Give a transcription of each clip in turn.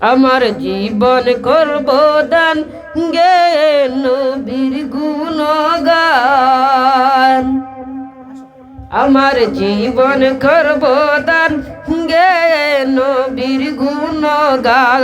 আমার জীবন করব দান গে নবীর গুণগান। আমার জীবন করব দান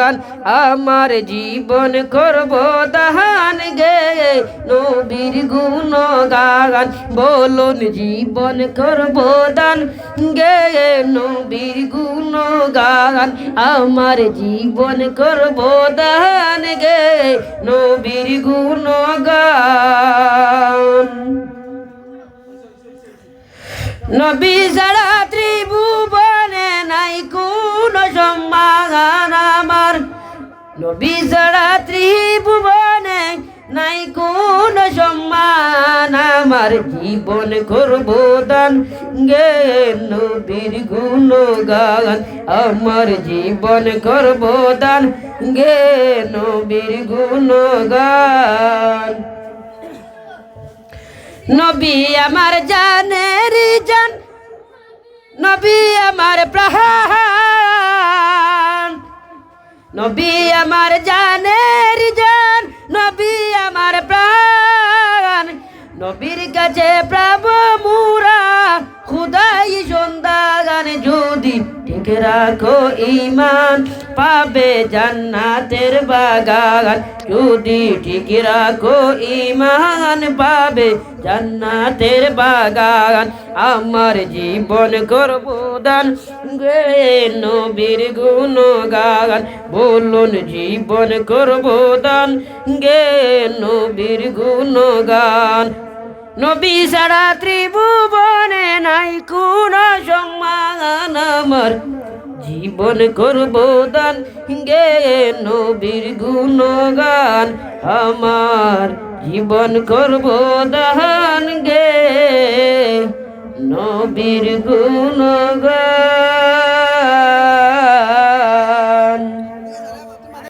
গুণগান আমার জীবন করব দান গে। নবীর গুণগান বলুন, জীবন করব দান গে। নবীর গুণগান আমার জীবন করব দান গে। নবীর গুণগান। নবী যারা নবী যারা ত্রিভুবনে নাই কোন সম্মান, আমার জীবন করব দান। গে নবীর গুণগান, আমার জীবন করব দান। গে নবীর গুণগান। নবী আমার জানের জান, নবী আমার প্রাণ। নবী আমার জানের জান নবী আমার প্রাণ। নবীর কাছে প্রভ রাখো ইমান পাবে জান্নাতের বাগান। যদি ঠিক রাখো ইমান পাবে জান্নাতের বাগান। আমার জীবন করব দান গে নবীর গুণগান। বলুন, জীবন করব দান গে নবীর গুণগান। নবী সারা ত্রিভুবনে নাই কোন সম্মান আমার। জীবন করব দান। গে নবীর গুণগান। আমার জীবন করব দান গে। নবীর গুণ